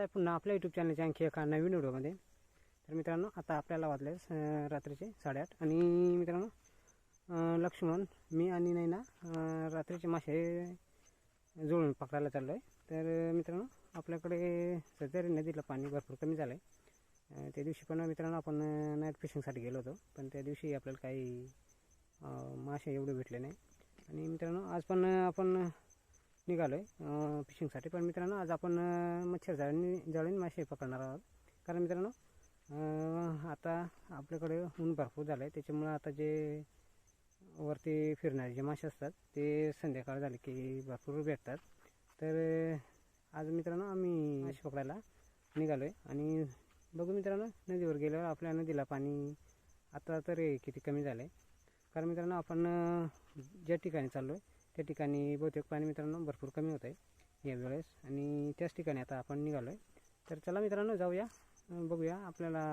आहे. पुन्हा आपल्या यूट्यूब चॅनलच्या आणखी एका नवीन व्हिडिओमध्ये. तर मित्रांनो आता आपल्याला वाजले रात्रीचे साडेआठ. आणि मित्रांनो लक्ष्मण मी आणि नैना ना रात्रीचे मासे जुळून पकडायला चाललो आहे तर मित्रांनो आपल्याकडे सध्या नदीला पाणी भरपूर कमी झालं आहे त्या दिवशी पण मित्रांनो आपण नाईट फिशिंगसाठी गेलो होतो. पण त्या दिवशी आपल्याला काही मासे एवढे भेटले नाही. आणि मित्रांनो आज पण आपण निघालो आहे फिशिंगसाठी पण मित्रांनो आज आपण मच्छर जाळी जाळीन मासे पकडणार आहोत. कारण मित्रांनो आता आपल्याकडे ऊन भरपूर झालं आहे त्याच्यामुळं आता जे वरती फिरणारे जे मासे असतात ते संध्याकाळ झाले की भरपूर भेटतात. तर आज मित्रांनो आम्ही मासे पकडायला निघालो आहे आणि बघू मित्रांनो नदीवर गेल्यावर आपल्या नदीला पाणी आता तरी किती कमी झालं आहे कारण मित्रांनो आपण ज्या ठिकाणी चाललो आहे त्या ठिकाणी बहुतेक पाणी मित्रांनो भरपूर कमी होत आहे या वेळेस. आणि त्याच ठिकाणी आता आपण निघालो आहे तर चला मित्रांनो जाऊया. बघूया आपल्याला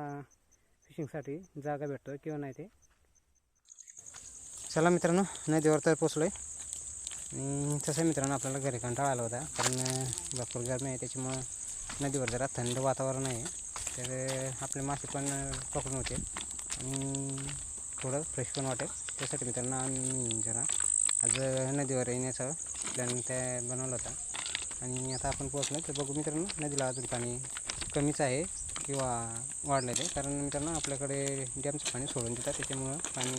फिशिंगसाठी जागा भेटतो किंवा नाही ते. चला मित्रांनो नदीवर तर पोचलो आहे आणि तसं मित्रांनो आपल्याला घरी कंटाळा आला होता. कारण भरपूर गरमी आहे. त्याच्यामुळं नदीवर जरा थंड वातावरण आहे. तर आपले मासे पण पकडून होते. आणि थोडं फ्रेश पण वाटेल. त्यासाठी मित्रांनो आम्ही जरा आज नदीवर येण्याचा प्लॅन त्या बनवला होता. आणि आता आपण पोहोचलो तर बघू मित्रांनो नदीला अजून पाणी कमीच आहे किंवा वाढलेलं आहे. कारण मित्रांनो आपल्याकडे डॅमचं पाणी सोडून देतात. त्याच्यामुळं पाणी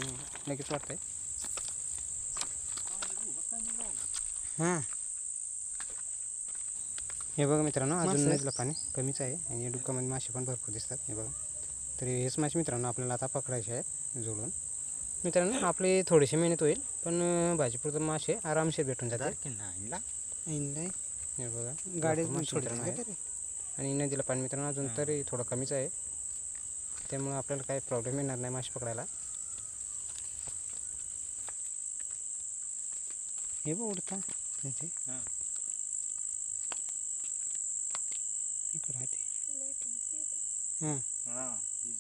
लगेच वाढतं आहे हां. हे बघा मित्रांनो अजून नदीला पाणी कमीच आहे. आणि डुक्कामध्ये मासे पण भरपूर दिसतात. हे बघा. तरी हेच मासे मित्रांनो आपल्याला आता पकडायचे आहेत जोडून. मित्रांनो आपली थोडीशी मेहनत होईल पण भाजीपुरतं मासे आरामशीर भेटून जातात हे बघा गाडी मित्रांनो आहेत. आणि नदीला पाणी मित्रांनो अजून तरी थोडं कमीच आहे. त्यामुळं आपल्याला काही प्रॉब्लेम येणार नाही मासे पकडायला. हे बघ उडता. हां. इकडं ही.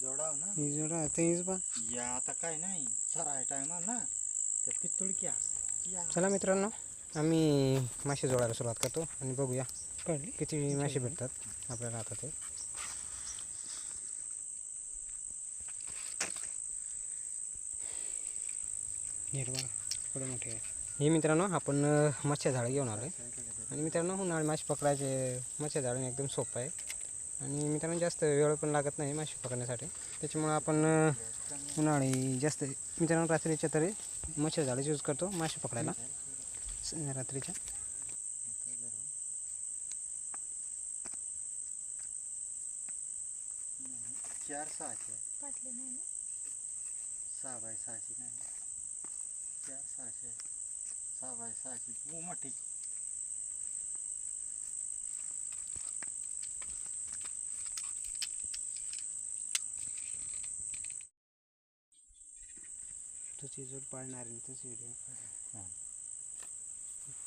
जोडाव ना. ही जोडा तेच बा. या आता काय नाही सराय टायमा ना. या. चला मित्रांनो आम्ही मासे जोडायला सुरुवात करतो आणि बघूया काढली किती मासे भेटतात आपल्याला आता ते बघा थोडे मोठे आहे हे मित्रांनो आपण अ, मच्छी झाडं घेऊन आलो आहे आणि मित्रांनो उन्हाळी मासे पकडायचे मच्छी झाडं एकदम सोपं आहे. आणि मित्रांनो जास्त वेळ पण लागत नाही मासे पकडण्यासाठी. त्याच्यामुळं आपण उन्हाळी जास्त मित्रांनो रात्रीच्या तरी मच्छी झाडं यूज करतो मासे पकडायला. रात्रीच्या. चार सहाशे सहा बाय सहाशे नाही. चार सहाशे सहा बाय सहाशे मोठी. जोड पाळणार आणि व्हिडिओ हां.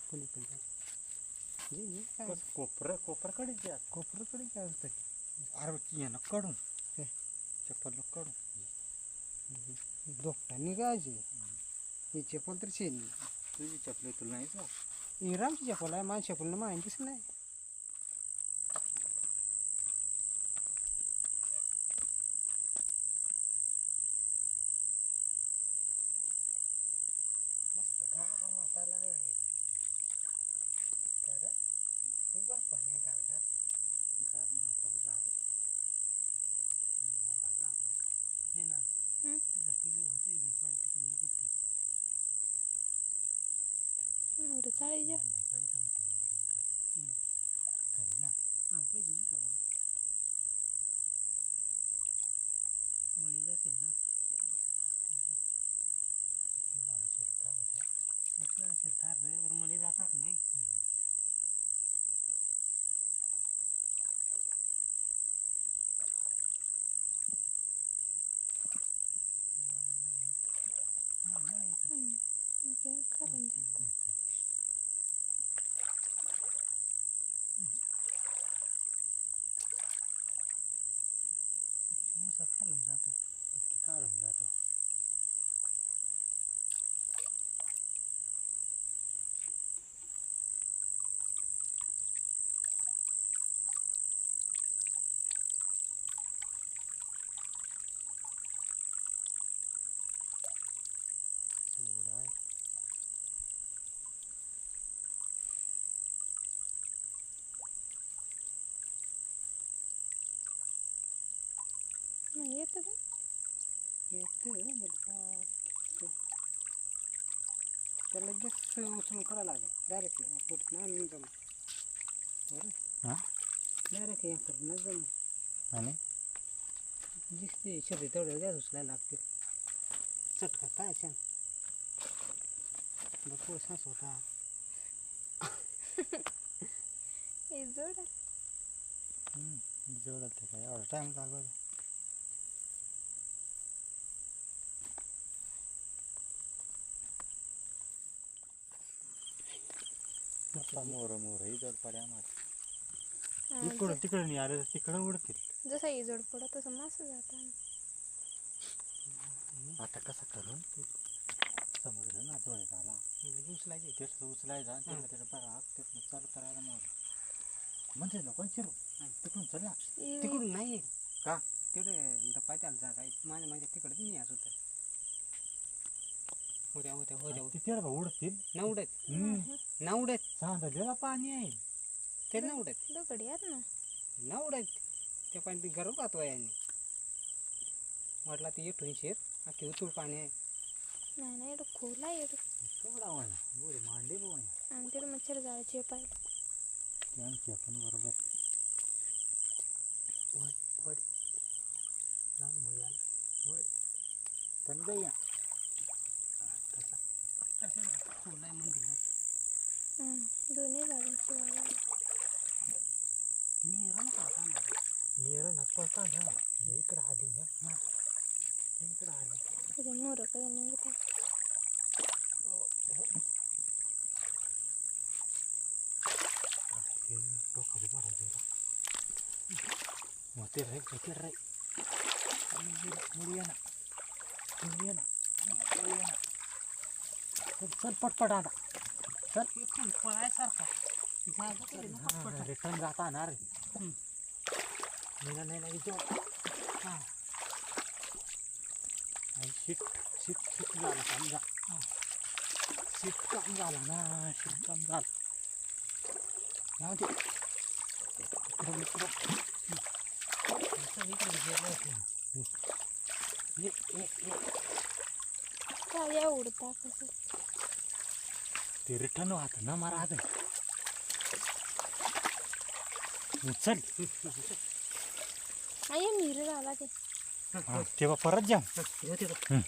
कोणी पण जा. जे जे काय कोपर कोपरकडे द्या कोपराकडे काय असतं? अरे येणं काढून. हे. चप्पल काढून. दोपटा निघायची. ही चप्पल तर शेली तुझी चपली तुला नाही जा ही रामची चप्पल आहे माझी चप्पल माहिती दिसत नाही. करायला लागेल डायरेक्ट पोट ना जम बरं? हा? डायरेक्ट हे करून जम आणि? दिसते शरीर तेवढं उचलायला लागतील चटका काय छान. भरपूर सांस होता हे जोड. जोडत आहे काय एवढा टाईम मोर मोर ही जोड पड्या मार हा, इकडं तिकडं नाही आलं तर तिकडं उडतील. जसा ही जोड पडत तसं मासं जातं आता कसं करून समजलं ना जोडीत आला उचलायची. त्याचं उचलायचा त्याला त्याचं बरं तिथनं चालू करायला मोर. म्हणजे नको चिरू. तिकडून चल ना. तिकडून नाही का? तेवढे दपाय त्याला जागा आहे. माझ्या माझ्या तिकडे नाही असं होतं. होत्या होत्या होत्या होत्या तिथे उडतील ना उडत? हम्म. ना उडत? सांडलेलं पाणी आहे. ते ना उडत? दगड यात ना. ना उडत? ते पाणी ते गरम पाहतो याने म्हटलं ते येतो शेर अख्खी उतूळ पाणी आहे. नाही नाही एवढं खोल आहे एवढं. केवढा मांडे आणि तिकडे मच्छर जायचे पाहिजे त्यांची आपण बरोबर. वड वड. जाऊन मग याला. वड. त्यांनी जाऊया तसा खोल आहे मंदिर दोन्ही बाजूंची वाळू. मी रम करता नसता ना इकडं आली ना इकडं आली. मोर कधी निघतात डोका बी मारायचं मोठे रे मोठे रे मुली ये ना मुली ये ना मुली ये ना चल पटपट आता. चल. पळायसारखा. जागा. रिटर्न जाता ना रे हम्म. नाही नाही नाही जो हा. शिट शिट शिट झालं काम जा शिट काम झालं ना शिट काम झालं जाऊ दे इकडं इकडं असं इकडे गेलं होतं. ये ये ये काय या उडता कसं ते रिटर्न वाहत ना मारा आता चल आई मिरर आला ते हा, तेव्हा परत जा हा, होते. हम्म.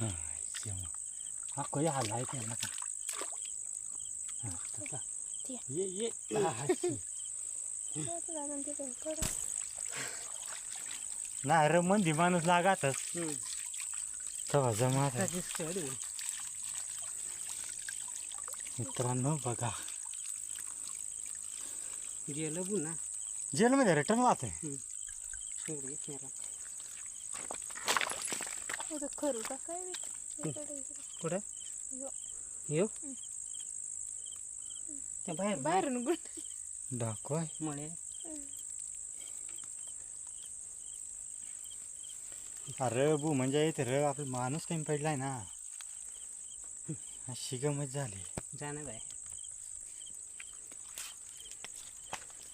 हा, जेव्हा. हा काही हालाय ते नका हा, तसा. ते. ये हा, हा, शी. नाही रे मंदी माणूस लागातच हम्म. तेव्हा जमा आता दिसतोय रे. मित्रांनो बघा. गेलं पुन्हा. जेलमध्ये रिटर्न वाहत खरू का? काय कुठं. येऊ त्या बाहेर बाहेर बाहेरून गुंड दाखवाय. मळे. अरे बू म्हणजे इथे रे आपला माणूस कमी पडलाय ना. अशी गमत झाली. जाणं बाय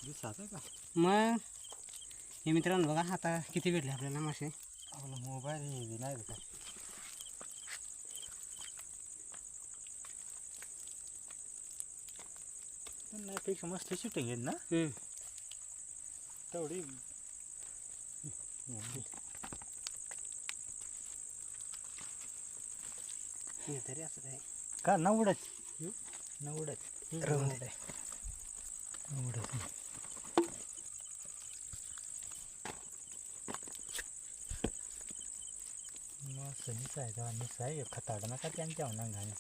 दिसत का? मग? हे मित्रांनो बघा आता किती भेटले आपल्याला मासे? आपला मोबाईल नाही का पेक्षा मस्त शूटिंग आहेत ना. तेवढी. तरी असं आहे. का? नवडच? नवडच. राहून दे. नवडच सनीच आहे का निस आहे. खताड नका त्यांच्या गाणे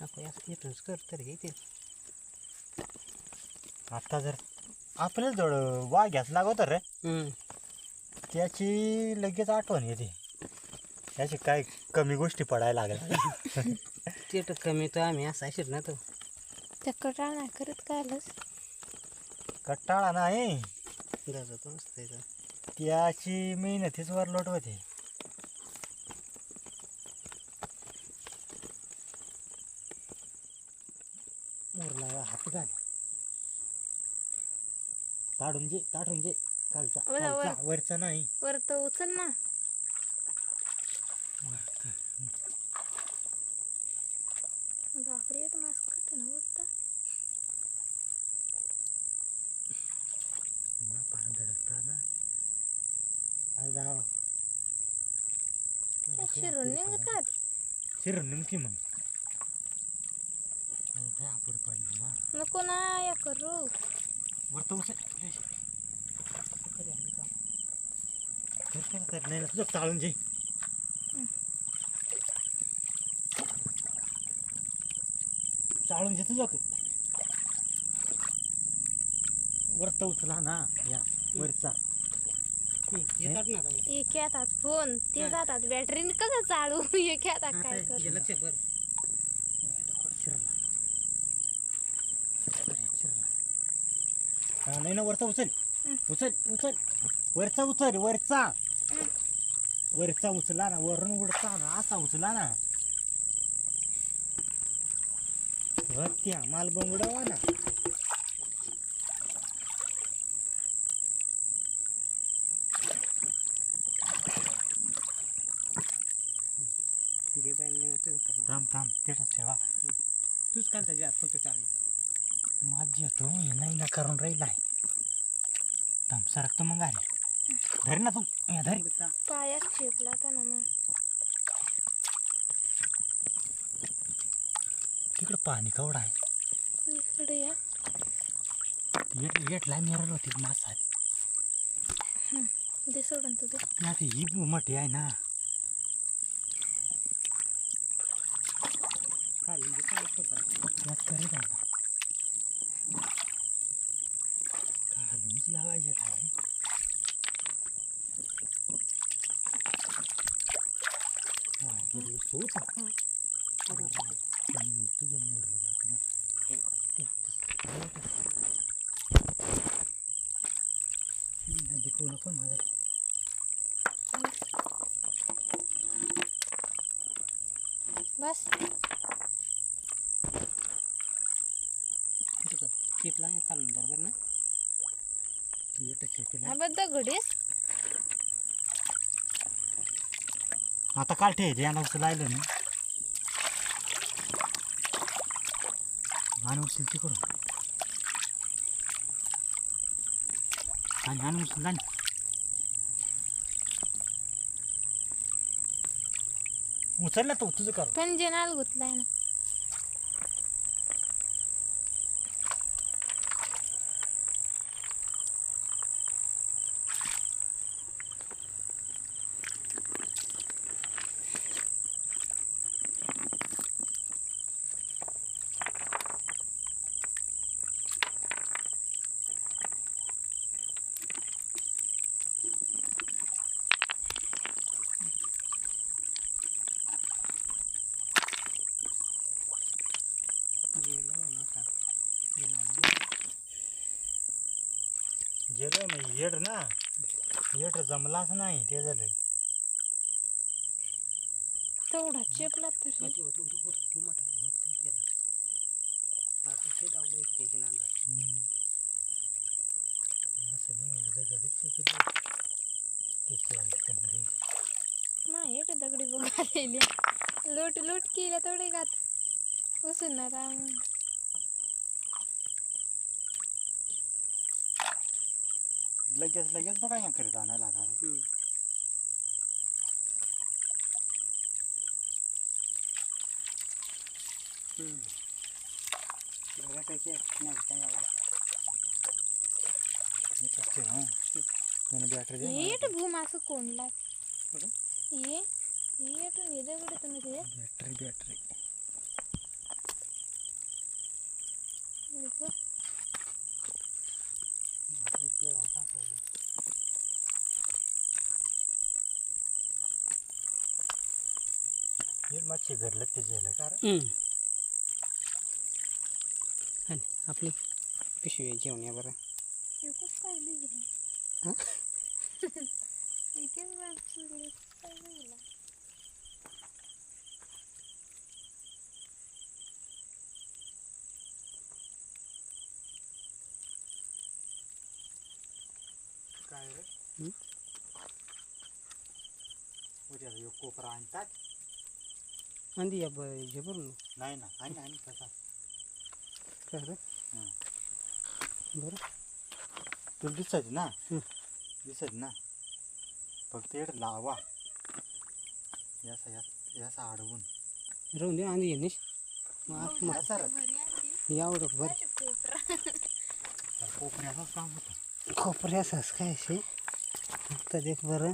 आपण असं इथूनच कर तरी येते आता जर आपल्याला जवळ वाघ्याच लागत रे. त्याची लगेच आठवण येते. त्याची काय कमी गोष्टी पडायला लागल्या. ते तर कमी तो आम्ही असा शिर ना तो. त्या कटाळ नाही करत काय आलंच? कट्टाळा नाही. जातो तो मस्त आहे तो. त्याची मेहनतीच वर लोट होते. मोरला हात घाल. काढून जे काढून जे खालचा बरं, बरं. खालचा वरचा नाही. वर तर उचल ना बापरे एट मास्क कट ना उडता मग पाणी धडकता ना आज जाव शिरून निघतात शिरून नेमकी मग? काय आपण पडली ना नको ना या करू वरतं नाही तुझं टाळून जाई चाळून घे तुझं. वरतं उचला ना. या वरचा. येतात ना. एक येतात फोन. ते जातात. बॅटरीने कसं चालू? काय हे कर. बर शिरला. हा नाही ना वरचा उचल. उचल उचल. वरचा उचल वरचा. वरचा उचला ना वरून उडता ना असा उचला ना. त्या माल बंगडवा ना जे बाई नाही तुझं करणार. थांब तेच ठेवा. तूच कालचा जात फक्त चालेल माझी तो हे नाही ना करून राहिलाय थांब सरकतो मग अरे धर ना तू. धर. पायात चेपला होता ना मग. तिकडं पाणी कवडा आहे. इकडे या. येट येटला मिरल होती मासा दे सोडून तू दे. ती आता ही मोठी आहे ना. खाली जे काय होतं. यात करीत आहे का घालूनच लावायचे काय हा, हे बघ, सोच आहे. हम्म, तुझ्या मोरलं बाकी ना ते, तस- हे तस. हम्म, दिखवू नको माझं बस खालून बरोबर ना. हा घडीस. आता काल ठे यानं उचलायलं ना आणि उचल तिकडून. आणि आणि उचलला उचल ना तू तुझं कर पण जे नाल गुतलाय ना गेलं ना का गेलं मग येड ना. येड जमलाच नाही ते झालं. तेवढा चेपला तर. होती होती होती होती खूप मोठा आहे, होती गेला. आता ते डावलं एक त्याची नांदा. हम्म. असं नाही एकदा घडीच केलं त्याची आई चांगली नाही एक दगडी बघ आलेली लोट लोट केल्या तेवढे गात. बसून ना राम लगेच लगेच बघा या करीत आणायला लागणार हम्म. हम्म. नाही काय आवडत. बॅटरी येट भूम असं कोणला कुठं? ये येटून ये दगड तुम्ही ते बॅटरी बॅटरी मच्छी धरलं ते झालं कारण आपली पिशवी जेवण या बरं. काय रे? उद्या कोपरा आणतात. अंदी या हे बरं नाही ना आणि आणि कसा काय रे? हं. बरं. तुला दिसत ना? हं. दिसत ना? फक्त इकडे लावा. यासा यास- यासा अडवून. राहून दे आणि येणीस मग आत- मग यासा रे. बरी. कोपऱ्याचाच काम होतं. खोपऱ्यासाच काय शे. आता देख बरं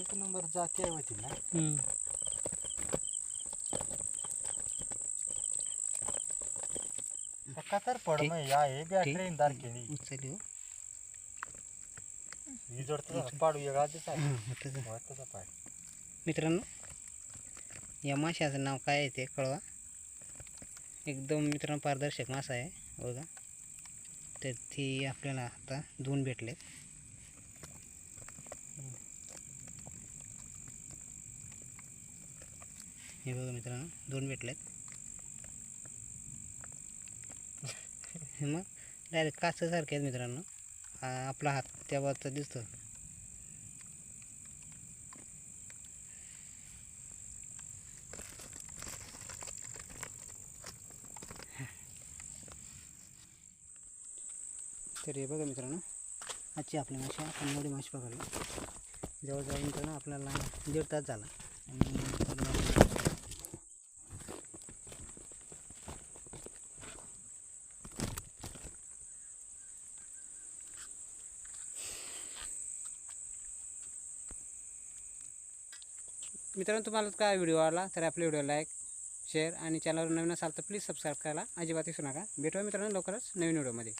एक नंबर जाती होती ना हं. पक्का तर पड ठीक. मग या हे बी ठीक. ट्रेन दार केली उचल हो. ही जोडतो पाडू एक आधीच आहे हं, मित्रांनो या माशाचं नाव काय आहे ते कळवा एकदम मित्रांनो पारदर्शक मासा आहे बघा तर ती आपल्याला आता दोन भेटले हे बघा मित्रांनो दोन भेटलेत. हे मग डायरेक्ट काचसारखे आहेत मित्रांनो. आपला हात त्या बाजूचा दिसतो तर हे बघा मित्रांनो आजची आपली माशी आपण मोठी माशी पकडली. जवळजवळ मित्रांनो आपल्याला दीड तास झाला. आणि बघा, मित्रांनो तुम्हाला काय व्हिडिओ आला तर आपल्या व्हिडिओ लाईक शेअर आणि चॅनलवर नवीन असाल तर प्लीज सबस्क्राईब करायला अजिबात विसरू नका. भेटूया मित्रांनो लवकरच नवीन व्हिडिओमध्ये.